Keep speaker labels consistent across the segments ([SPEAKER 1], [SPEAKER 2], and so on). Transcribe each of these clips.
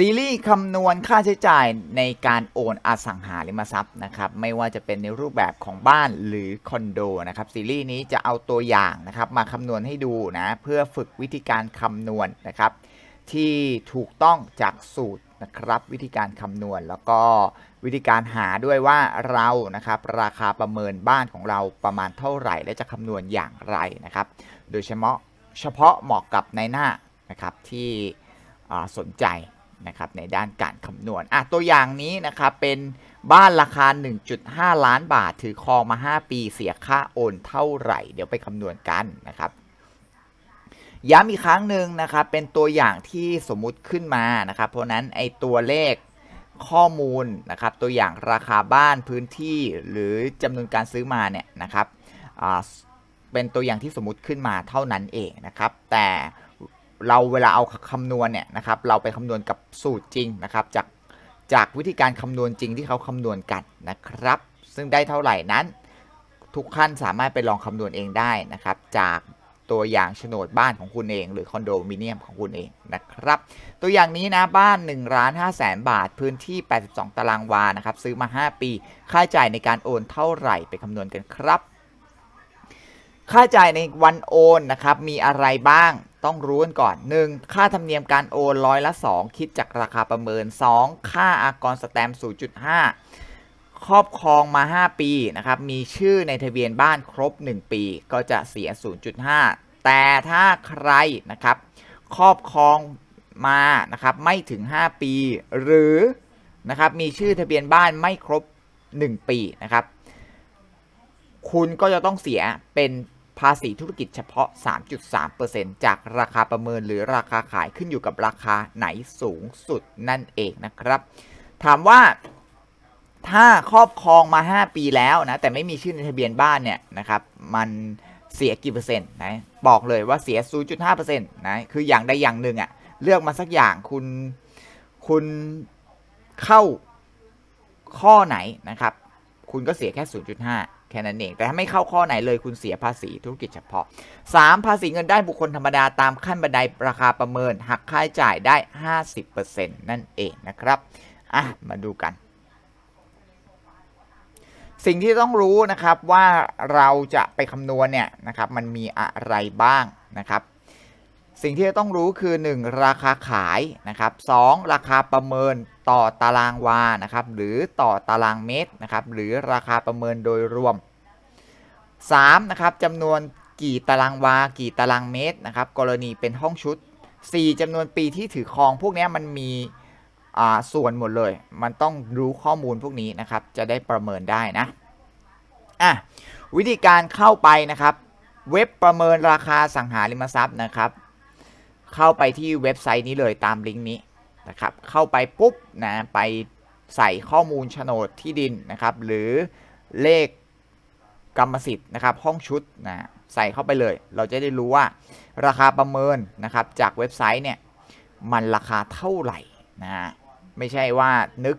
[SPEAKER 1] ซีรีส์คำนวณค่าใช้จ่ายในการโอนอสังหาริมทรัพย์นะครับไม่ว่าจะเป็นในรูปแบบของบ้านหรือคอนโดนะครับซีรีส์นี้จะเอาตัวอย่างนะครับมาคำนวณให้ดูนะเพื่อฝึกวิธีการคำนวณนะครับที่ถูกต้องจากสูตรนะครับวิธีการคำนวณ แล้วก็วิธีการหาด้วยว่าเรานะครับราคาประเมินบ้านของเราประมาณเท่าไหร่ และจะคำนวณอย่างไรนะครับโดยเฉพาะเฉพาะเหมาะกับในหน้านะครับที่สนใจ นะครับในด้านการคำนวณอะตัวอย่างนี้นะครับเป็นบ้านราคา 1.5 ล้านบาท ถือครองมา 5 ปีเสียค่าโอนเท่าไหร่ เดี๋ยวไปคำนวณกันนะครับย้ำอีกครั้งหนึ่งนะครับเป็นตัวอย่างที่สมมุติขึ้นมานะครับ เพราะนั้นไอตัวเลขข้อมูลนะครับ ตัวอย่างราคาบ้านพื้นที่หรือจำนวนการซื้อมาเนี่ยนะครับอ่าเป็นตัวอย่างที่สมมุติขึ้นมาเท่านั้นเองนะครับ แต่ เราเวลาเอาคำนวณเนี่ยนะครับเราไปคำนวณกับสูตรจริงนะครับจากจากวิธีการคำนวณจริงที่เขาคำนวณกันนะครับ ซึ่งได้เท่าไหร่นั้น ทุกขั้นสามารถไปลองคำนวณเองได้นะครับ จากตัวอย่างโฉนดบ้านของคุณเอง หรือคอนโดมิเนียมของคุณเองนะครับ ตัวอย่างนี้นะบ้าน1ล้าน5แสนบาท พื้นที่ 82 ตารางวานะครับ ซื้อมา 5 ปี ค่าใช้จ่ายในการโอนเท่าไหร่ไปคำนวณกันครับ ค่าใช้จ่ายในวันโอนนะครับมีอะไรบ้าง ต้องรู้กันก่อน 1. ค่าธรรมเนียมการโอนร้อยละ 2 คิดจากราคาประเมิน 2. ค่าอากรสแตมป์0.5 ครอบครองมา 5 ปีนะครับมีชื่อในทะเบียนบ้านครบ 1 ปีก็จะเสีย 0.5 แต่ถ้าใครนะครับครอบครองมานะครับไม่ถึง 5 ปี หรือนะครับมีชื่อทะเบียนบ้านไม่ครบ 1 ปีนะครับคุณก็จะต้องเสียเป็น ภาษีธุรกิจเฉพาะ 3.3%จากราคาประเมินหรือราคาขายขึ้นอยู่กับราคาไหนสูงสุดนั่นเองนะครับ ถามว่าถ้าครอบครองมา 5 ปีแล้วนะ แต่ไม่มีชื่อในทะเบียนบ้านเนี่ยนะครับ มันเสียกี่เปอร์เซ็นต์นะบอกเลยว่าเสีย 0.5%นะคืออย่างใดอย่างหนึ่งอะ่ะเลือกมาสักอย่างคุณคุณเข้าข้อไหนนะครับ คุณก็เสียแค่ 0.5 แค่นั้นเอง แต่ถ้าไม่เข้าข้อไหนเลยคุณเสียภาษีธุรกิจเฉพาะ 3. ภาษีเงินได้บุคคลธรรมดาตามขั้นบันไดราคาประเมิน หักค่าใช้จ่ายได้ 50%นั่นเองนะครับอะมาดูกัน สิ่งที่ต้องรู้นะครับว่าเราจะไปคำนวณเนี่ยนะครับมันมีอะไรบ้างนะครับ สิ่งที่จะต้องรู้คือ 1. ราคาขายนะครับ 2. ราคาประเมินต่อตารางวานะครับ หรือต่อตารางเมตรนะครับ หรือราคาประเมินโดยรวม 3. นะครับจำนวนกี่ตารางวา กี่ตารางเมตรนะครับ กรณีเป็นห้องชุด 4. จำนวนปีที่ถือครองพวกนี้มันมีอ่าส่วนหมดเลย มันต้องรู้ข้อมูลพวกนี้นะครับ จะได้ประเมินได้นะอะวิธีการเข้าไปนะครับ เว็บประเมินราคาสังหาริมทรัพย์นะครับ เข้าไปที่เว็บไซต์นี้เลยตามลิงก์นี้นะครับ เข้าไปปุ๊บนะไปใส่ข้อมูลโฉนดที่ดินนะครับ หรือเลขกรรมสิทธิ์นะครับ ห้องชุดนะใส่เข้าไปเลย เราจะได้รู้ว่าราคาประเมินนะครับ จากเว็บไซต์เนี่ยมันราคาเท่าไหร่นะฮะไม่ใช่ว่านึก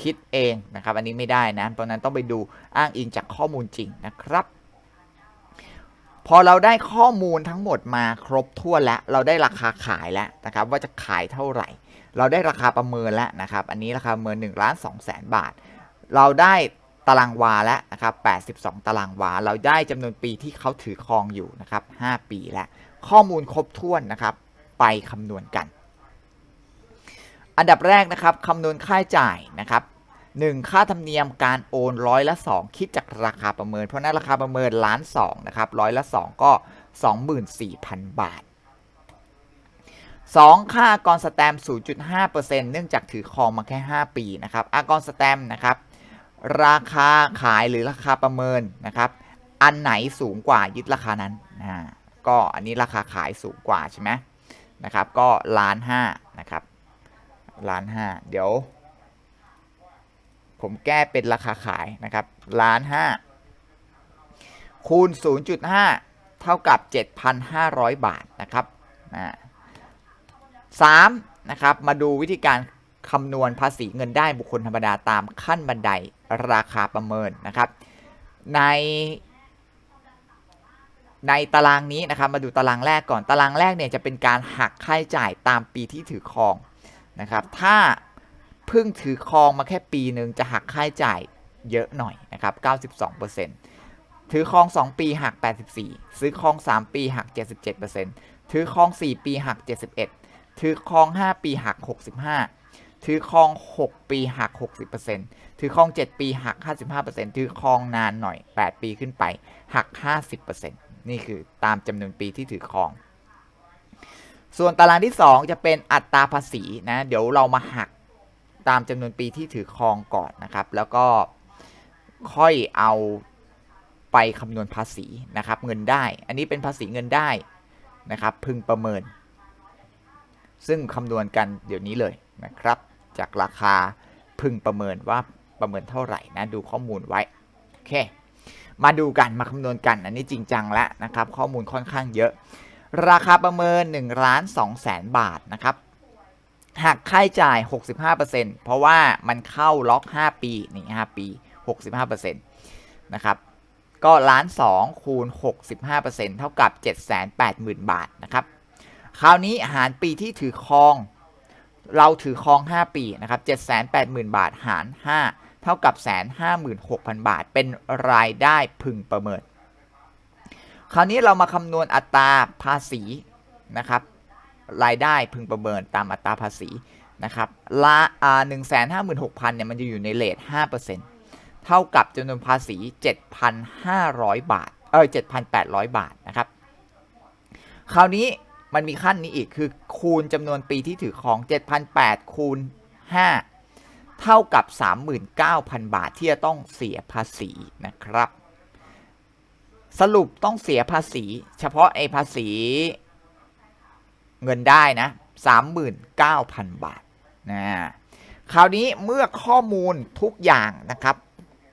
[SPEAKER 1] คิดเองนะครับ อันนี้ไม่ได้นะเพราะฉะนั้นต้องไปดูอ้างอิงจากข้อมูลจริงนะครับ พอเราได้ข้อมูลทั้งหมดมาครบถ้วนแล้ว เราได้ราคาขายแล้วนะครับ ว่าจะขายเท่าไหร่ เราได้ราคาประเมินแล้วนะครับ อันนี้ราคาประเมิน1ล้าน2แสนบาท เราได้ตารางวาแล้วนะครับ 82 ตารางวา เราได้จำนวนปีที่เขาถือครองอยู่นะครับ 5 ปีแล้ว ข้อมูลครบถ้วนนะครับ ไปคำนวณกัน อันดับแรกนะครับคำนวณค่าจ่ายนะครับ 1. ค่าธรรมเนียมการโอนร้อยละ 2 คิดจากราคาประเมิน เพราะนั้นราคาประเมินล้าน2นะครับร้อยละ 2 ก็ 24,000 บาท 2. ค่าอากรสแตมป์0.5%เนื่องจากถือครองมาแค่ 5 ปีนะครับอากรสแตมนะครับราคาขายหรือราคาประเมินนะครับ อันไหนสูงกว่ายึดราคานั้นนะก็อันนี้ราคาขายสูงกว่าใช่ไหมนะครับ ก็ล้านห้านะครับล้านห้าเดี๋ยว ผมแก้เป็นราคาขายนะครับล้านห้าคูณ 0.5 เท่ากับ 7,500 บาทนะครับสามนะครับ มาดูวิธีการคำนวณภาษีเงินได้บุคคลธรรมดาตามขั้นบันไดราคาประเมินนะครับ ใน ในตารางนี้นะครับ มาดูตารางแรกก่อน ตารางแรกเนี่ยจะเป็นการหักค่าใช้จ่ายตามปีที่ถือครองนะครับ ถ้า เพิ่งถือครองมาแค่ปีหนึ่งจะหักค่าใช้จ่ายเยอะหน่อยนะครับ 92%ถือครอง 2 ปีหัก 84 ซื้อครอง 3 ปีหัก 77%ถือครอง 4 ปีหัก 71 ถือครอง 5 ปีหัก 65 ถือครอง 6 ปีหัก 60%ถือครอง 7 ปีหัก 55%ถือครองนานหน่อย 8 ปีขึ้นไปหัก 50%นี่คือตามจำนวนปีที่ถือครอง ส่วนตารางที่ 2 จะเป็นอัตราภาษีนะ เดี๋ยวเรามาหัก ตามจำนวนปีที่ถือครองก่อนนะครับ แล้วก็ค่อยเอาไปคำนวณภาษีนะครับเงินได้ อันนี้เป็นภาษีเงินได้นะครับ พึงประเมิน ซึ่งคำนวณกันเดี๋ยวนี้เลยนะครับ จากราคาพึงประเมินว่าประเมินเท่าไหร่นะดูข้อมูลไว้โอเคมาดูกันมาคำนวณกันอันนี้จริงจังแล้วนะครับ ข้อมูลค่อนข้างเยอะ ราคาประเมิน1ล้าน2แสนบาทนะครับ หักค่าใช้จ่าย 65%เพราะว่ามันเข้าล็อก 5 ปีนี่5ปี 65%นะครับ ก็ล้าน2คูณ 65%เท่ากับ 780,000 บาทนะครับ คราวนี้หารปีที่ถือครอง เราถือครอง 5 ปีนะครับ 780,000 บาทหาร 5 เท่ากับ 156,000 บาท เป็นรายได้พึงประเมิน คราวนี้เรามาคำนวณอัตราภาษีนะครับ รายได้พึงประเมินตามอัตราภาษีนะครับละหนึ่งแสนห้าหมื่นหกพันเนี่ยมันจะอยู่ในเลทห้าเปอร์เซ็นต์เท่ากับจำนวนภาษีเจ็ดพันห้าร้อยบาท เออเจ็ดพันแปดร้อยบาทนะครับ คราวนี้มันมีขั้นนี้อีกคือคูณจำนวนปีที่ถือของ7,008คูณ5เท่ากับ 39,000 บาทที่จะต้องเสียภาษีนะครับ สรุปต้องเสียภาษี เฉพาะไอ้ภาษี เงินได้นะ 39,000 บาทนะคราวนี้เมื่อข้อมูลทุกอย่างนะครับ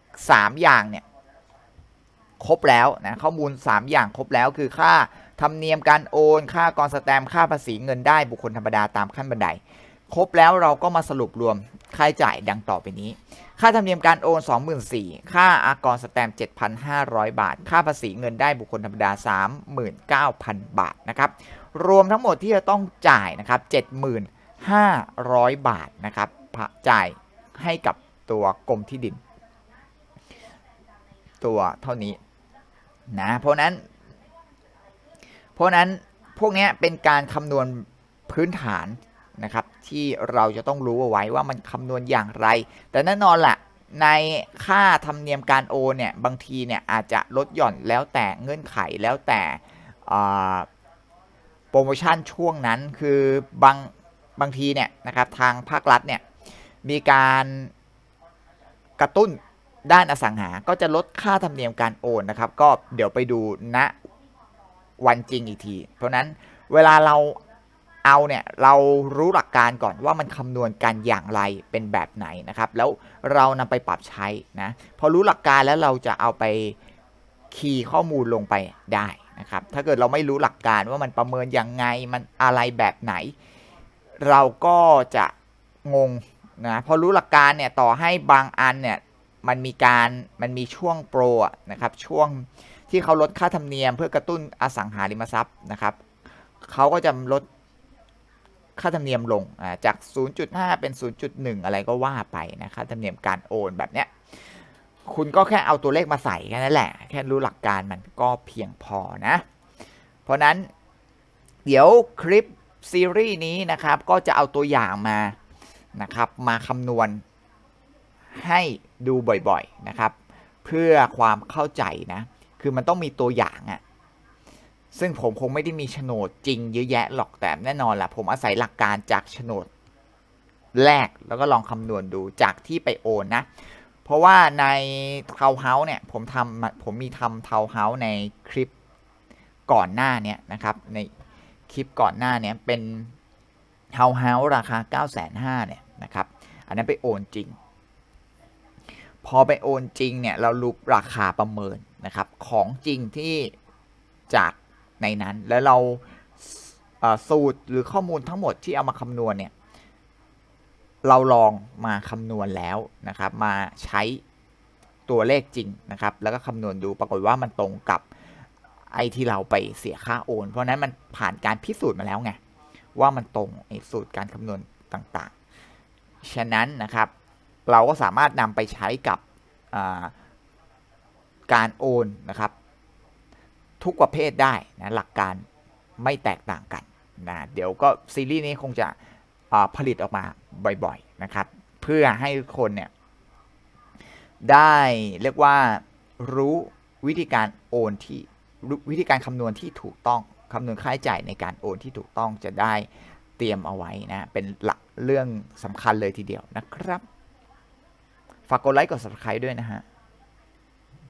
[SPEAKER 1] 3อย่างเนี่ยครบแล้วนะข้อมูล 3 อย่างครบแล้วคือค่าธรรมเนียมการโอน ค่ากรสแตมค่าภาษีเงินได้บุคคลธรรมดาตามขั้นบันได ครบแล้วเราก็มาสรุปรวมค่าใช้จ่ายดังต่อไปนี้ ค่าธรรมเนียมการโอน 24,000ค่าอากรสแตมป์7,500 บาท ค่าภาษีเงินได้บุคคลธรรมดา 39,000 บาทนะครับรวมทั้งหมดที่จะต้องจ่ายนะครับ7,500 บาทนะครับจ่ายให้กับตัวกรมที่ดิน ตัวเท่านี้นะเพราะนั้น เพราะนั้นพวกนี้เป็นการคำนวณพื้นฐานนะครับ ที่เราจะต้องรู้เอาไว้ว่ามันคำนวณอย่างไร แต่แน่นอนแหละในค่าธรรมเนียมการโอนเนี่ยบางทีเนี่ยอาจจะลดหย่อนแล้วแต่เงื่อนไขแล้วแต่โปรโมชั่นช่วงนั้นคือบางบางทีเนี่ยนะครับทางภาครัฐเนี่ยมีการกระตุ้นด้านอสังหา ก็จะลดค่าธรรมเนียมการโอนนะครับ ก็เดี๋ยวไปดูณวันจริงอีกที เพราะนั้นเวลาเรา เอาเนี่ยเรารู้หลักการก่อนว่ามันคำนวณกันอย่างไรเป็นแบบไหนนะครับ แล้วเรานำไปปรับใช้นะพอรู้หลักการแล้วเราจะเอาไปคีย์ข้อมูลลงไปได้นะครับถ้าเกิดเราไม่รู้หลักการว่ามันประเมินยังไงมันอะไรแบบไหน เราก็จะงงนะพอรู้หลักการเนี่ยต่อให้บางอันเนี่ยมันมีการมันมีช่วงโปรนะครับช่วงที่เขาลดค่าธรรมเนียมเพื่อกระตุ้นอสังหาริมทรัพย์นะครับเขาก็จะลด ค่าธรรมเนียมลงจาก 0.5 เป็น 0.1 อะไรก็ว่าไปนะค่าธรรมเนียมการโอนแบบเนี้ยคุณก็แค่เอาตัวเลขมาใส่แค่นั้นแหละ แค่รู้หลักการมันก็เพียงพอนะ เพราะนั้นเดี๋ยวคลิปซีรีส์นี้นะครับ ก็จะเอาตัวอย่างมานะครับ มาคำนวณให้ดูบ่อยๆนะครับ เพื่อความเข้าใจนะ คือมันต้องมีตัวอย่างอะ ซึ่งผมคงไม่ได้มีโฉนดจริงเยอะแยะหรอกแต่แน่นอนแหละผมอาศัยหลักการจากโฉนดแรกแล้วก็ลองคำนวณดูจากที่ไปโอนนะ เพราะว่าในเทาเฮาส์เนี่ยผมทำผมมีทำเทาเฮาส์ในคลิปก่อนหน้านี้นะครับ ในคลิปก่อนหน้านี้เป็นเทาเฮาส์ราคา 9 5 0 0 0เนี่ยนะครับ อันนั้นไปโอนจริง พอไปโอนจริงเนี่ยเรารูปราคาประเมินนะครับ ของจริงที่จาก ในนั้น แล้วเราสูตรหรือข้อมูลทั้งหมดที่เอามาคำนวณเนี่ยเราลองมาคำนวณแล้วนะครับ มาใช้ตัวเลขจริงนะครับ แล้วก็คำนวณดูปรากฏว่ามันตรงกับไอ้ที่เราไปเสียค่าโอน เพราะนั้นมันผ่านการพิสูจน์มาแล้วไงว่ามันตรงไอ้สูตรการคำนวณต่างๆ ฉะนั้นนะครับ เราก็สามารถนำไปใช้กับการโอนนะครับ ทุกประเภทได้นะหลักการไม่แตกต่างกันนะเดี๋ยวก็ซีรีส์นี้คงจะผลิตออกมาบ่อยๆนะครับ เพื่อให้คนเนี่ยได้เรียกว่ารู้วิธีการโอนที่วิธีการคำนวณที่ถูกต้องคำนวณค่าใช้จ่ายในการโอนที่ถูกต้องจะได้เตรียมเอาไว้นะ เป็นหลักเรื่องสำคัญเลยทีเดียวนะครับ ฝากกดไลค์กด subscribe ด้วยนะฮะ